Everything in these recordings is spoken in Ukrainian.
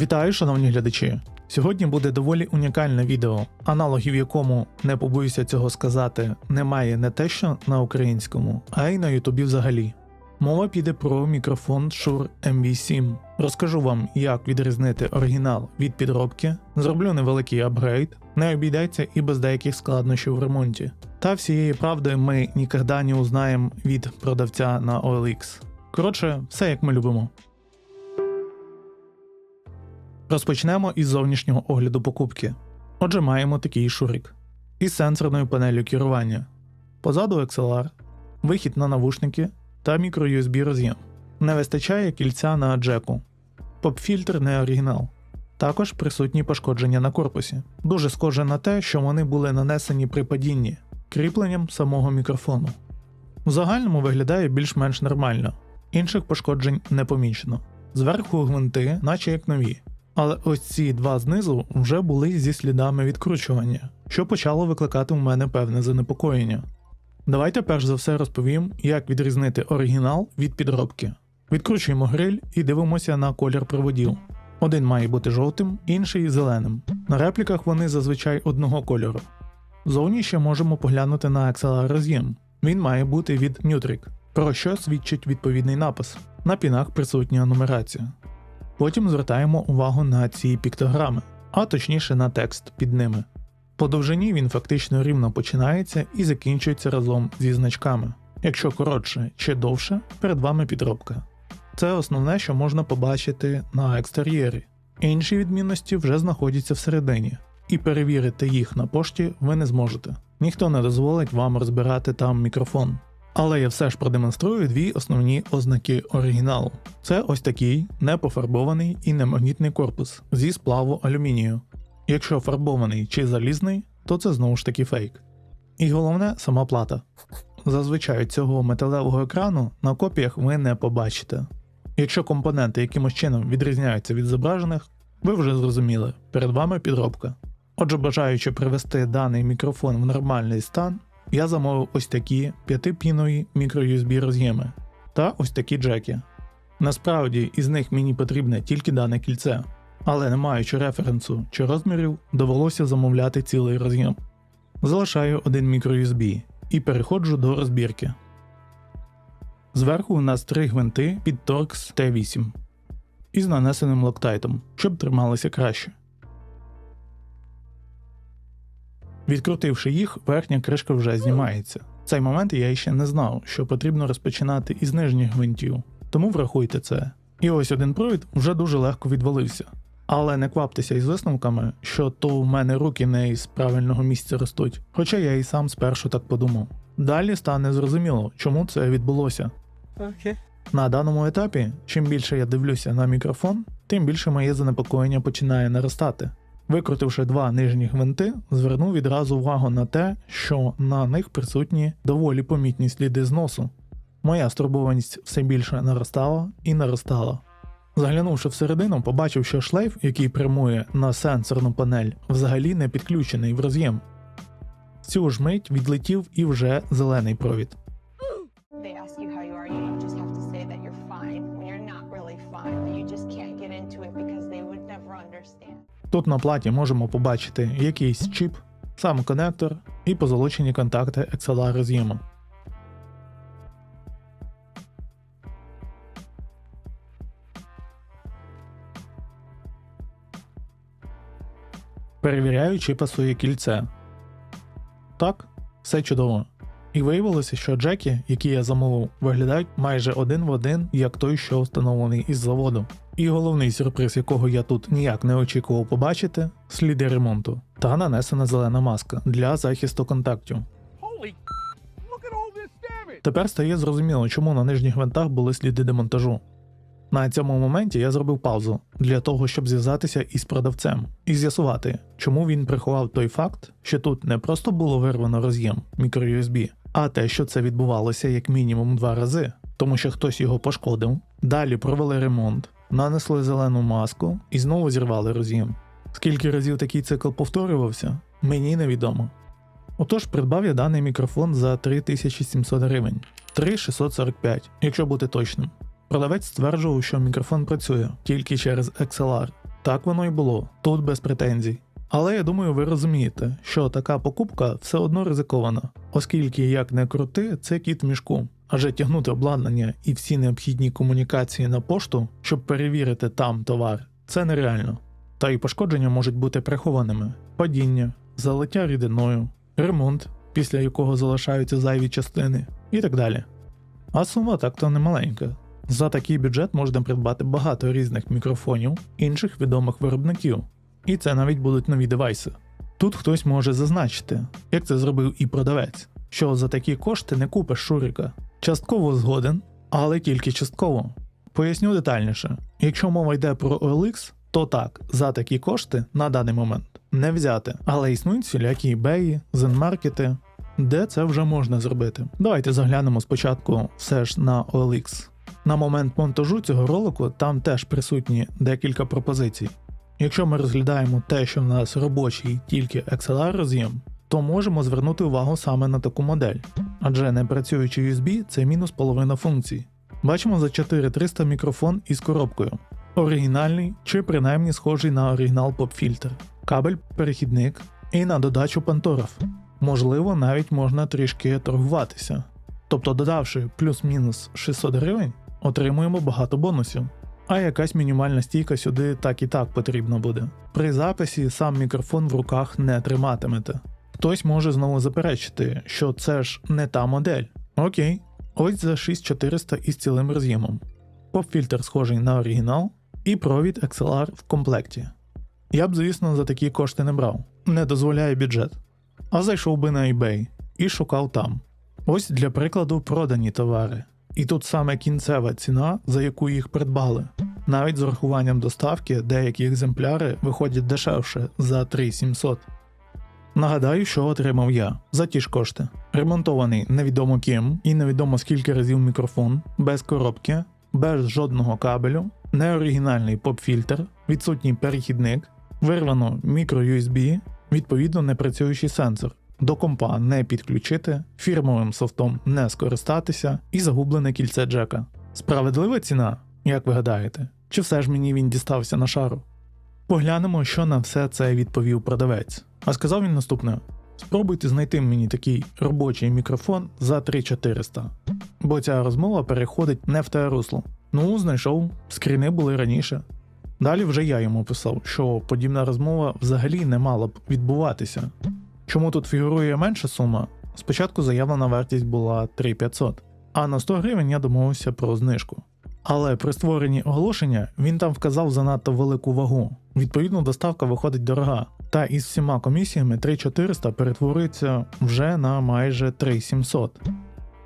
Вітаю, шановні глядачі! Сьогодні буде доволі унікальне відео, аналогів якому, не побоюся цього сказати, немає не те, що на українському, а й на Ютубі взагалі. Мова піде про мікрофон Shure MV7. Розкажу вам, як відрізнити оригінал від підробки, зроблю невеликий апгрейд, не обійдеться і без деяких складнощів в ремонті. Та всієї правди ми ніколи не узнаємо від продавця на OLX. Коротше, все як ми любимо. Розпочнемо із зовнішнього огляду покупки. Отже, маємо такий шурик із сенсорною панелью керування. Позаду XLR, вихід на навушники та мікро-USB роз'єм. Не вистачає кільця на джеку. Поп-фільтр не оригінал. Також присутні пошкодження на корпусі. Дуже схоже на те, що вони були нанесені при падінні кріпленням самого мікрофону. В загальному виглядає більш-менш нормально, інших пошкоджень не помічено. Зверху гвинти, наче як нові. Але ось ці два знизу вже були зі слідами відкручування, що почало викликати у мене певне занепокоєння. Давайте перш за все розповім, як відрізнити оригінал від підробки. Відкручуємо гриль і дивимося на колір проводів. Один має бути жовтим, інший зеленим. На репліках вони зазвичай одного кольору. Зовні ще можемо поглянути на XLR роз'єм. Він має бути від Nutric, про що свідчить відповідний напис. На пінах присутня нумерація. Потім звертаємо увагу на ці піктограми, а точніше на текст під ними. По довжині він фактично рівно починається і закінчується разом зі значками. Якщо коротше чи довше, перед вами підробка. Це основне, що можна побачити на екстер'єрі. Інші відмінності вже знаходяться всередині, і перевірити їх на пошті ви не зможете. Ніхто не дозволить вам розбирати там мікрофон. Але я все ж продемонструю дві основні ознаки оригіналу. Це ось такий непофарбований і немагнітний корпус зі сплаву алюмінію. Якщо фарбований чи залізний, то це знову ж таки фейк. І головне сама плата. Зазвичай цього металевого екрану на копіях ви не побачите. Якщо компоненти якимось чином відрізняються від зображених, ви вже зрозуміли, перед вами підробка. Отже, бажаючи привести даний мікрофон в нормальний стан, я замовив ось такі 5-пінові мікро-USB роз'єми та ось такі джеки. Насправді із них мені потрібне тільки дане кільце, але не маючи референсу чи розмірів, довелося замовляти цілий роз'єм. Залишаю один мікро-USB і переходжу до розбірки. Зверху у нас три гвинти під Torx T8 із нанесеним локтайтом, щоб трималися краще. Відкрутивши їх, верхня кришка вже знімається. В цей момент я ще не знав, що потрібно розпочинати із нижніх гвинтів, тому врахуйте це. І ось один провід вже дуже легко відвалився. Але не кваптеся із висновками, що то в мене руки не із правильного місця ростуть, хоча я і сам спершу так подумав. Далі стане зрозуміло, чому це відбулося. Okay. На даному етапі, чим більше я дивлюся на мікрофон, тим більше моє занепокоєння починає наростати. Викрутивши два нижні гвинти, звернув відразу увагу на те, що на них присутні доволі помітні сліди зносу. Моя стурбованість все більше наростала і наростала. Заглянувши всередину, побачив, що шлейф, який прямує на сенсорну панель, взагалі не підключений в роз'єм. Цю ж мить відлетів і вже зелений провід. How you are, you just have to say that you're fine when you're not really fine, you just can't get into it because they would never understand. Тут на платі можемо побачити якийсь чіп, сам конектор і позолочені контакти XLR роз'єму. Перевіряю, чи пасує кільце. Так, все чудово. І виявилося, що джеки, які я замовив, виглядають майже один в один, як той, що встановлений із заводу. І головний сюрприз, якого я тут ніяк не очікував побачити, сліди ремонту та нанесена зелена маска для захисту контактів. Тепер стає зрозуміло, чому на нижніх гвинтах були сліди демонтажу. На цьому моменті я зробив паузу для того, щоб зв'язатися із продавцем і з'ясувати, чому він приховав той факт, що тут не просто було вирвано роз'єм мікро-USB, а те, що це відбувалося як мінімум два рази, тому що хтось його пошкодив. Далі провели ремонт, нанесли зелену маску і знову зірвали роз'єм. Скільки разів такий цикл повторювався, мені невідомо. Отож, придбав я даний мікрофон за 3700 гривень, 3645, якщо бути точним. Продавець стверджував, що мікрофон працює тільки через XLR, Так воно й було, тут без претензій. Але я думаю, ви розумієте, що така покупка все одно ризикована, оскільки як не крути, це кіт в мішку. Адже тягнути обладнання і всі необхідні комунікації на пошту, щоб перевірити там товар, це нереально. Та й пошкодження можуть бути прихованими: падіння, залиття рідиною, ремонт, після якого залишаються зайві частини, і так далі. А сума так-то не маленька. За такий бюджет можна придбати багато різних мікрофонів інших відомих виробників, і це навіть будуть нові девайси. Тут хтось може зазначити, як це зробив і продавець, що за такі кошти не купиш шурика. Частково згоден, але тільки частково. Поясню детальніше: якщо мова йде про OLX, то так, за такі кошти на даний момент не взяти, але існують всілякі eBay, зенмаркети, де це вже можна зробити. Давайте заглянемо спочатку все ж на OLX. На момент монтажу цього ролику там теж присутні декілька пропозицій. Якщо ми розглядаємо те, що в нас робочий тільки XLR роз'єм, то можемо звернути увагу саме на таку модель, адже не працюючи USB це мінус половина функцій. Бачимо за 4300 мікрофон із коробкою. Оригінальний чи принаймні схожий на оригінал поп-фільтр, кабель перехідник і на додачу пантограф. Можливо, навіть можна трішки торгуватися. Тобто, додавши плюс-мінус 600 гривень, отримуємо багато бонусів. А якась мінімальна стійка сюди так і так потрібна буде. При записі сам мікрофон в руках не триматимете. Хтось може знову заперечити, що це ж не та модель. Окей, ось за 6400 із цілим роз'ємом. Поп-фільтр схожий на оригінал, і провід XLR в комплекті. Я б, звісно, за такі кошти не брав, не дозволяє бюджет. А зайшов би на eBay і шукав там. Ось для прикладу продані товари. І тут саме кінцева ціна, за яку їх придбали. Навіть з урахуванням доставки деякі екземпляри виходять дешевше за 3700. Нагадаю, що отримав я за ті ж кошти. Ремонтований невідомо ким і невідомо скільки разів мікрофон, без коробки, без жодного кабелю, неоригінальний поп-фільтр, відсутній перехідник, вирвано мікро-USB, відповідно непрацюючий сенсор. До компа не підключити, фірмовим софтом не скористатися і загублене кільце Джека. Справедлива ціна, як ви гадаєте, чи все ж мені він дістався на шару? Поглянемо, що на все це відповів продавець. А сказав він наступне: спробуйте знайти мені такий робочий мікрофон за 3400, бо ця розмова переходить не в те русло. Ну, знайшов, скріни були раніше. Далі вже я йому писав, що подібна розмова взагалі не мала б відбуватися. Чому тут фігурує менша сума? Спочатку заявлена вартість була 3500, а на 100 гривень я домовився про знижку. Але при створенні оголошення він там вказав занадто велику вагу. Відповідно, доставка виходить дорога. Та із всіма комісіями 3400 перетворюється вже на майже 3700.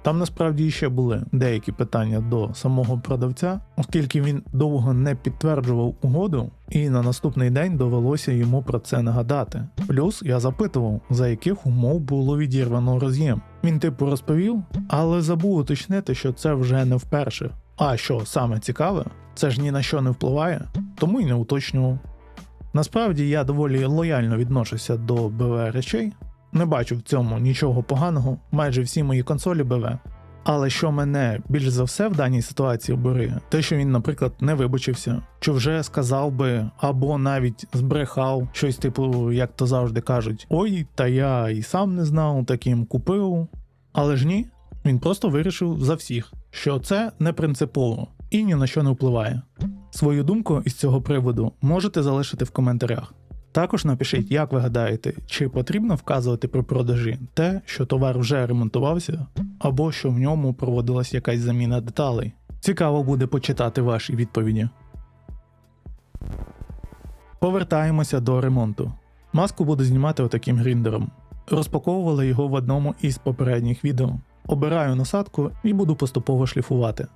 Там насправді ще були деякі питання до самого продавця, оскільки він довго не підтверджував угоду, і на наступний день довелося йому про це нагадати. Плюс я запитував, за яких умов було відірвано роз'єм. Він типу розповів, але забув уточнити, що це вже не вперше. А що саме цікаве, це ж ні на що не впливає, тому й не уточнював. Насправді я доволі лояльно відношуся до БВ речей, не бачу в цьому нічого поганого, майже всі мої консолі БВ. Але що мене більш за все в даній ситуації обурює, те, що він, наприклад, не вибачився, чи вже сказав би, або навіть збрехав щось, типу, як то завжди кажуть: Ой, та я і сам не знав, таким купив. Але ж ні, він просто вирішив за всіх, що це не принципово і ні на що не впливає. Свою думку із цього приводу можете залишити в коментарях. Також напишіть, як ви гадаєте, чи потрібно вказувати при продажі те, що товар вже ремонтувався, або що в ньому проводилась якась заміна деталей. Цікаво буде почитати ваші відповіді. Повертаємося до ремонту. Маску буду знімати отаким гріндером. Розпаковували його в одному із попередніх відео. Обираю насадку і буду поступово шліфувати.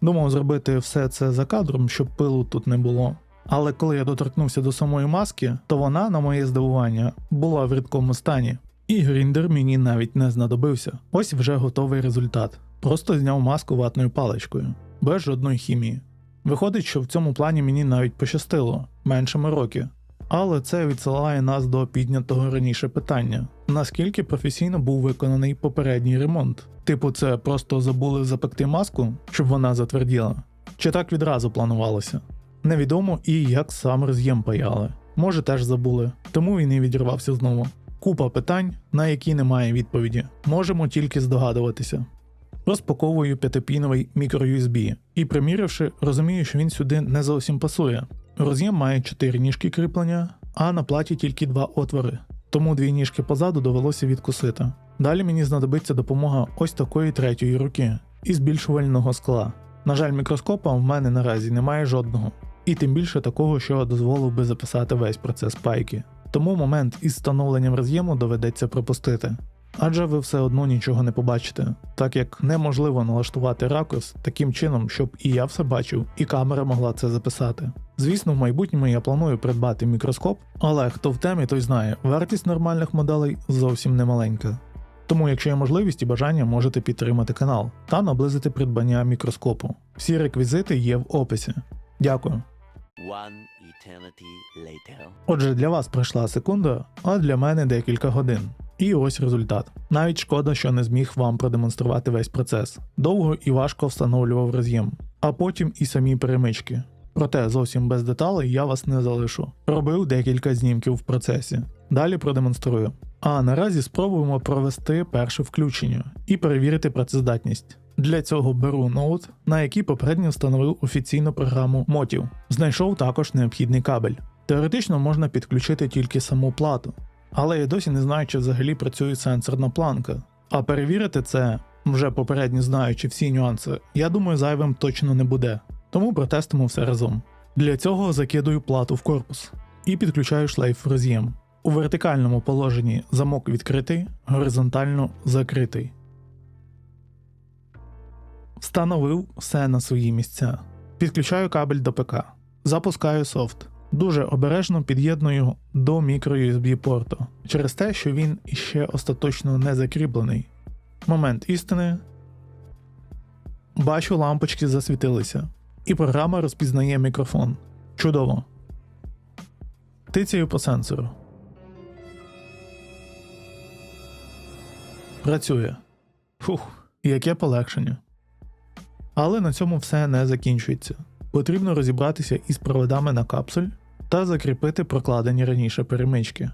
Думав зробити все це за кадром, щоб пилу тут не було. Але коли я доторкнувся до самої маски, то вона, на моє здивування, була в рідкому стані. І гріндер мені навіть не знадобився. Ось вже готовий результат. Просто зняв маску ватною паличкою, без жодної хімії. Виходить, що в цьому плані мені навіть пощастило меншими роки. Але це відсилає нас до піднятого раніше питання: наскільки професійно був виконаний попередній ремонт? Типу, це просто забули запекти маску, щоб вона затверділа? Чи так відразу планувалося? Невідомо і як сам роз'єм паяли. Може теж забули, тому він і відірвався знову. Купа питань, на які немає відповіді. Можемо тільки здогадуватися. Розпаковую п'ятипіновий мікро-USB і, приміривши, розумію, що він сюди не зовсім пасує. Роз'єм має 4 ніжки кріплення, а на платі тільки два отвори, тому дві ніжки позаду довелося відкусити. Далі мені знадобиться допомога ось такої третьої руки і збільшувального скла. На жаль, мікроскопа в мене наразі немає жодного, і тим більше такого, що дозволив би записати весь процес пайки. Тому момент із встановленням роз'єму доведеться пропустити. Адже ви все одно нічого не побачите, так як неможливо налаштувати ракурс таким чином, щоб і я все бачив, і камера могла це записати. Звісно, в майбутньому я планую придбати мікроскоп, але хто в темі, той знає, вартість нормальних моделей зовсім не маленька. Тому, якщо є можливість і бажання, можете підтримати канал та наблизити придбання мікроскопу. Всі реквізити є в описі. Дякую. Отже, для вас пройшла секунда, а для мене декілька годин. І ось результат. Навіть шкода, що не зміг вам продемонструвати весь процес. Довго і важко встановлював роз'єм, а потім і самі перемички. Проте зовсім без деталей я вас не залишу. Робив декілька знімків в процесі. Далі продемонструю. А наразі спробуємо провести перше включення і перевірити працездатність. Для цього беру ноут, на який попередньо встановив офіційну програму Motiv. Знайшов також необхідний кабель. Теоретично можна підключити тільки саму плату, але я досі не знаю, чи взагалі працює сенсорна планка. А перевірити це, вже попередньо знаючи всі нюанси, я думаю, зайвим точно не буде. Тому протестимо все разом. Для цього закидую плату в корпус і підключаю шлейф в роз'єм. У вертикальному положенні замок відкритий, горизонтально закритий. Встановив все на свої місця. Підключаю кабель до ПК. Запускаю софт. Дуже обережно під'єдную до мікро-USB порту через те, що він іще остаточно не закріплений. Момент істини. Бачу, лампочки засвітилися, і програма розпізнає мікрофон. Чудово. Тицяю по сенсору. Працює. Фух, яке полегшення. Але на цьому все не закінчується. Потрібно розібратися із проводами на капсуль та закріпити прокладені раніше перемички.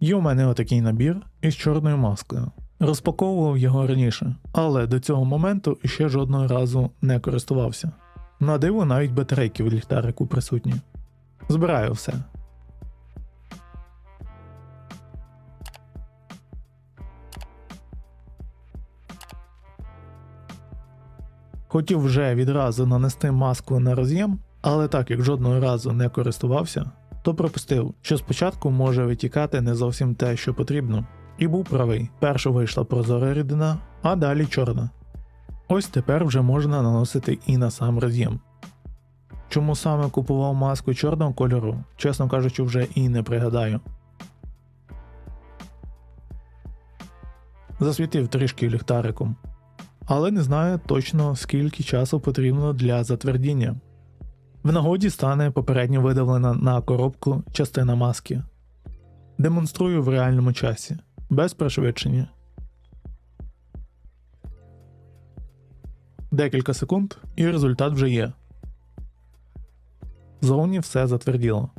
Є у мене отакий набір із чорною маскою. Розпаковував його раніше, але до цього моменту ще жодного разу не користувався. На диво навіть батарейки в ліхтарику присутні. Збираю все. Хотів вже відразу нанести маску на роз'єм, але так як жодного разу не користувався, то пропустив, що спочатку може витікати не зовсім те, що потрібно. І був правий. Першу вийшла прозора рідина, а далі чорна. Ось тепер вже можна наносити і на сам роз'єм. Чому саме купував маску чорного кольору, чесно кажучи, вже і не пригадаю. Засвітив трішки ліхтариком, але не знаю точно скільки часу потрібно для затвердіння. В нагоді стане попередньо видавлена на коробку частина маски. Демонструю в реальному часі, без пришвидшення. Декілька секунд, і результат вже є. Зовні все затверділо.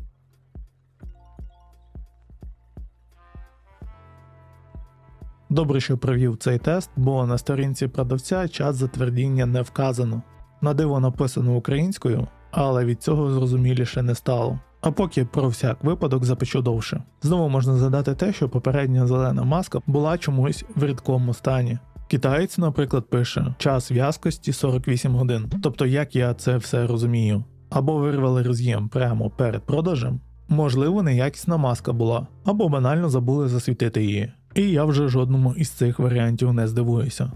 Добре, що провів цей тест, бо на сторінці продавця час затвердіння не вказано. На диво написано українською, але від цього зрозуміліше не стало. А поки про всяк випадок запечу довше. Знову можна задати те, що попередня зелена маска була чомусь в рідкому стані. Китаєць, наприклад, пише час в'язкості 48 годин. Тобто, як я це все розумію, або вирвали роз'єм прямо перед продажем, можливо, неякісна маска була, або банально забули засвітити її. І я вже жодному із цих варіантів не здивуюся.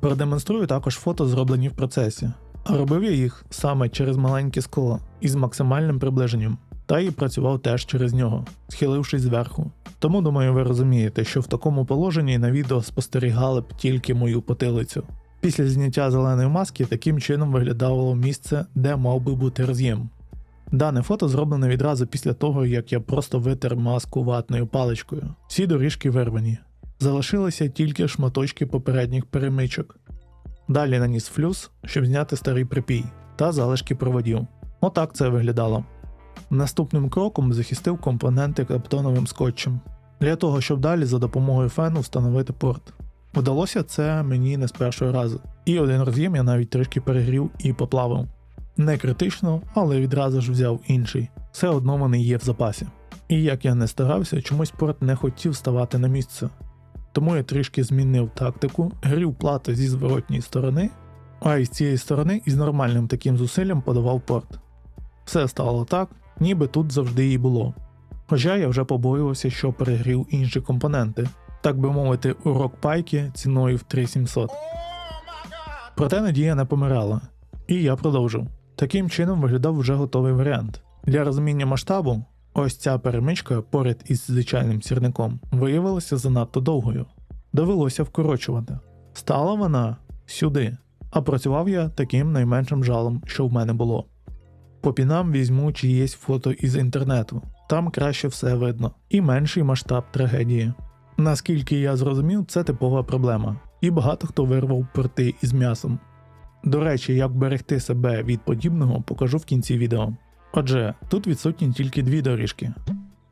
Продемонструю також фото, зроблені в процесі. А робив я їх саме через маленьке скло із максимальним приближенням, та і працював теж через нього, схилившись зверху. Тому думаю, ви розумієте, що в такому положенні на відео спостерігали б тільки мою потилицю. Після зняття зеленої маски таким чином виглядало місце, де мав би бути роз'єм. Дане фото зроблене відразу після того, як я просто витер маску ватною паличкою. Всі доріжки вирвані. Залишилися тільки шматочки попередніх перемичок. Далі наніс флюс, щоб зняти старий припій та залишки проводів. Отак це виглядало. Наступним кроком захистив компоненти каптоновим скотчем для того, щоб далі за допомогою фену встановити порт. Вдалося це мені не з першого разу, і один роз'єм я навіть трішки перегрів і поплавив. Не критично, але відразу ж взяв інший. Все одно вони є в запасі. І як я не старався, чомусь порт не хотів ставати на місце. Тому я трішки змінив тактику, грів плати зі зворотньої сторони, а із цієї сторони із нормальним таким зусиллям подавав порт. Все стало так, ніби тут завжди і було. Хоча я вже побоювався, що перегрів інші компоненти, так би мовити, урок пайки ціною в 3700. Проте надія не помирала, і я продовжив. Таким чином виглядав вже готовий варіант. Для розуміння масштабу, ось ця перемичка поряд із звичайним сірником виявилася занадто довгою. Довелося вкорочувати. Стала вона сюди, а працював я таким найменшим жалом, що в мене було. По пінам візьму чиєсь фото із інтернету, там краще все видно, і менший масштаб трагедії. Наскільки я зрозумів, це типова проблема, і багато хто вирвав порти із м'ясом. До речі, як берегти себе від подібного, покажу в кінці відео. Отже, тут відсутні тільки дві доріжки.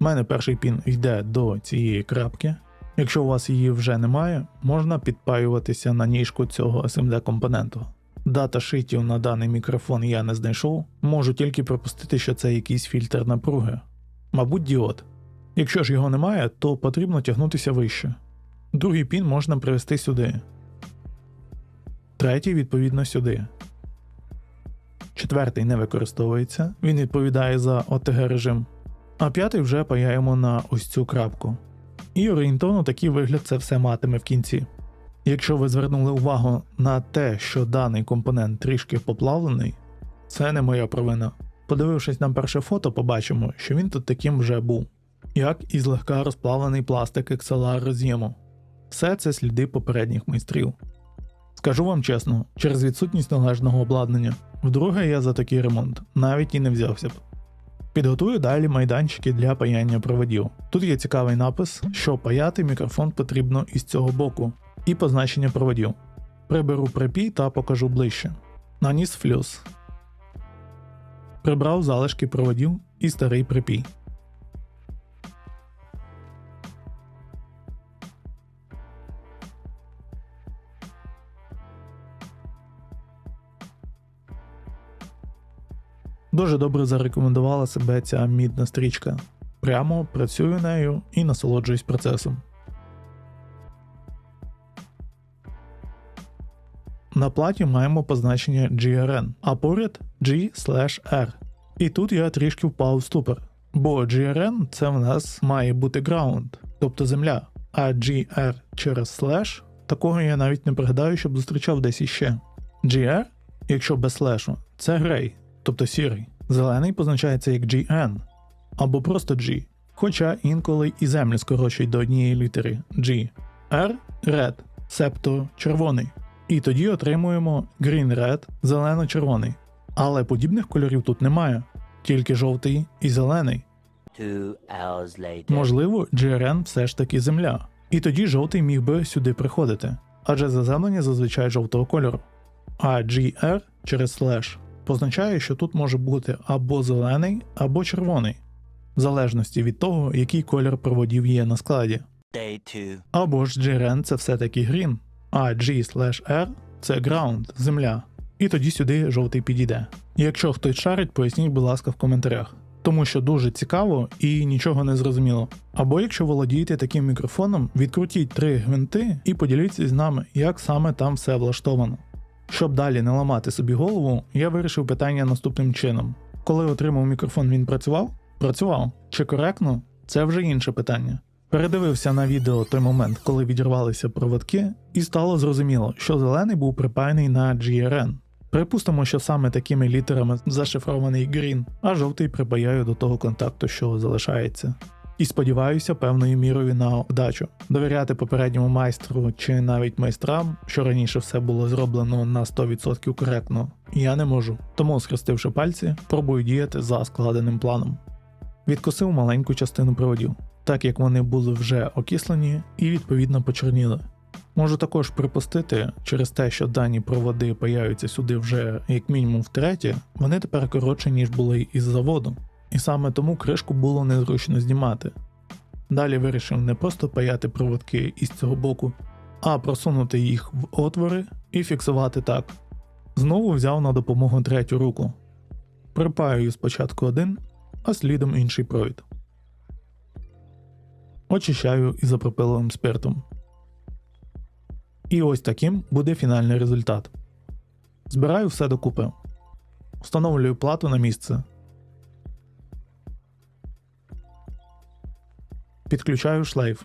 У мене перший пін йде до цієї крапки. Якщо у вас її вже немає, можна підпаюватися на ніжку цього SMD компоненту. Дата шитів на даний мікрофон я не знайшов, можу тільки припустити, що це якийсь фільтр напруги. Мабуть, діод. Якщо ж його немає, то потрібно тягнутися вище. Другий пін можна привести сюди. Третій, відповідно, сюди. Четвертий не використовується, він відповідає за OTG режим. А п'ятий вже паяємо на ось цю крапку. І орієнтовно такий вигляд це все матиме в кінці. Якщо ви звернули увагу на те, що даний компонент трішки поплавлений, це не моя провина. Подивившись на перше фото, побачимо, що він тут таким вже був, як і злегка розплавлений пластик XLR роз'єму. Все це сліди попередніх майстрів. Скажу вам чесно, через відсутність належного обладнання, вдруге я за такий ремонт навіть і не взявся б. Підготую далі майданчики для паяння проводів. Тут є цікавий напис, що паяти мікрофон потрібно із цього боку, і позначення проводів. Приберу припій та покажу ближче. Наніс флюс. Прибрав залишки проводів і старий припій. Дуже добре зарекомендувала себе ця мідна стрічка. Прямо працюю нею і насолоджуюсь процесом. На платі маємо позначення GRN, а поряд G/R. І тут я трішки впав в ступор, бо GRN це в нас має бути ground, тобто земля, а GR через слеш такого я навіть не пригадаю, щоб зустрічав десь іще. GR, якщо без слешу, це грей, тобто сірий. Зелений позначається як GN або просто G, хоча інколи і землі скорочують до однієї літери G. R red, себто червоний. І тоді отримуємо green red, зелено-червоний. Але подібних кольорів тут немає, тільки жовтий і зелений. Two hours later. Можливо, GRN все ж таки земля. І тоді жовтий міг би сюди приходити, адже заземлення зазвичай жовтого кольору. А GR через слеш позначає, що тут може бути або зелений, або червоний, в залежності від того, який колір проводів є на складі. Або ж GRN це все-таки green, а G/R це ground, земля. І тоді сюди жовтий підійде. Якщо хтось шарить, поясніть, будь ласка, в коментарях. Тому що дуже цікаво і нічого не зрозуміло. Або якщо володієте таким мікрофоном, відкрутіть три гвинти і поділіться з нами, як саме там все влаштовано. Щоб далі не ламати собі голову, я вирішив питання наступним чином: коли отримав мікрофон, він працював? Працював. Чи коректно? Це вже інше питання. Передивився на відео той момент, коли відірвалися проводки, і стало зрозуміло, що зелений був припаяний на GRN. Припустимо, що саме такими літерами зашифрований green, а жовтий припаяю до того контакту, що залишається. І сподіваюся певною мірою на вдачу. Довіряти попередньому майстру чи навіть майстрам, що раніше все було зроблено на 100% коректно, я не можу. Тому, схрестивши пальці, пробую діяти за складеним планом. Відкосив маленьку частину проводів, так як вони були вже окислені і відповідно почорніли. Можу також припустити, через те, що дані проводи появляються сюди вже як мінімум втретє, вони тепер коротші, ніж були із заводу. І саме тому кришку було незручно знімати. Далі вирішив не просто паяти проводки із цього боку, а просунути їх в отвори і фіксувати так. Знову взяв на допомогу третю руку. Припаюю спочатку один, а слідом інший провід. Очищаю ізопропиловим спиртом. І ось таким буде фінальний результат. Збираю все докупи. Встановлюю плату на місце. Підключаю шлейф.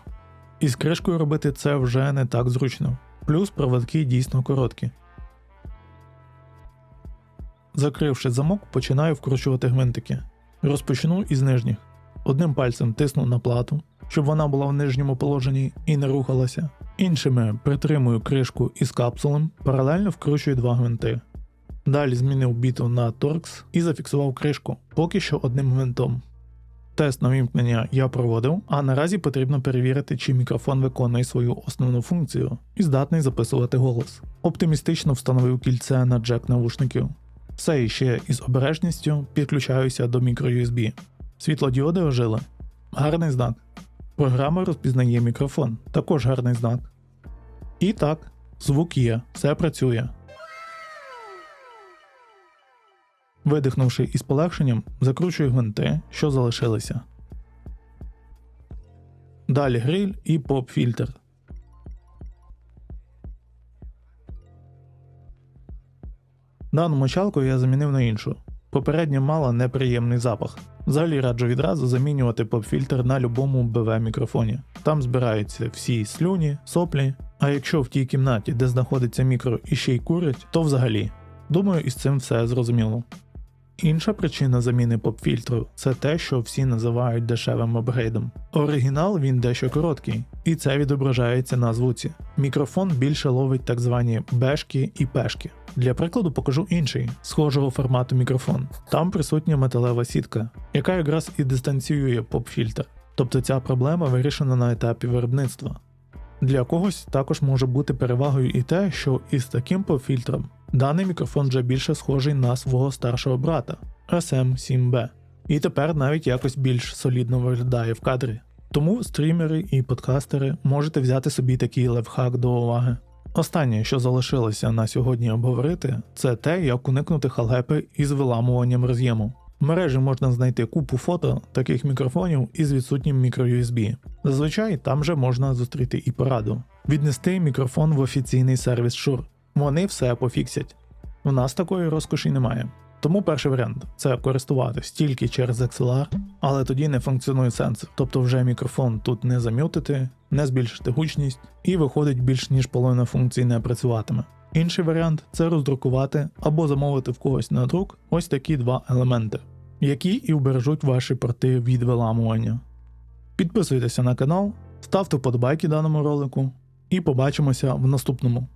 Із кришкою робити це вже не так зручно. Плюс проводки дійсно короткі. Закривши замок, починаю вкручувати гвинтики. Розпочну із нижніх. Одним пальцем тисну на плату, щоб вона була в нижньому положенні і не рухалася. Іншими притримую кришку із капсулем, паралельно вкручую два гвинти. Далі змінив біту на торкс і зафіксував кришку, поки що одним гвинтом. Тест на вімкнення я проводив, а наразі потрібно перевірити, чи мікрофон виконує свою основну функцію і здатний записувати голос. Оптимістично встановив кільце на джек навушників. Все іще із обережністю підключаюся до мікро-USB. Світлодіоди ожили. Гарний знак. Програма розпізнає мікрофон. Також гарний знак. І так, звук є, все працює. Видихнувши із полегшенням, закручую гвинти, що залишилися. Далі гриль і поп-фільтр. Дану мочалку я замінив на іншу. Попередня мала неприємний запах. Взагалі раджу відразу замінювати поп-фільтр на любому БВ мікрофоні. Там збираються всі слюні, соплі. А якщо в тій кімнаті, де знаходиться мікро і ще й курять, то взагалі. Думаю, із цим все зрозуміло. Інша причина заміни поп-фільтру це те, що всі називають дешевим апгрейдом. Оригінал він дещо короткий, і це відображається на звуці. Мікрофон більше ловить так звані бешки і пешки. Для прикладу покажу інший, схожого формату мікрофон. Там присутня металева сітка, яка якраз і дистанціює поп-фільтр. Тобто ця проблема вирішена на етапі виробництва. Для когось також може бути перевагою і те, що із таким поп-фільтром даний мікрофон вже більше схожий на свого старшого брата SM7B. І тепер навіть якось більш солідно виглядає в кадрі. Тому стрімери і подкастери можете взяти собі такий лайфхак до уваги. Останнє, що залишилося на сьогодні обговорити, це те, як уникнути халепи із виламуванням роз'єму. В мережі можна знайти купу фото таких мікрофонів із відсутнім мікро-USB. Зазвичай там же можна зустріти і пораду. Віднести мікрофон в офіційний сервіс Shure. Вони все пофіксять. У нас такої розкоші немає. Тому перший варіант це користуватись тільки через XLR, але тоді не функціонує сенсор. Тобто вже мікрофон тут не зам'ютити, не збільшити гучність, і виходить більш ніж половина функцій не працюватиме. Інший варіант це роздрукувати або замовити в когось на друк ось такі два елементи, які і вбережуть ваші порти від виламування. Підписуйтеся на канал, ставте вподобайки даному ролику і побачимося в наступному.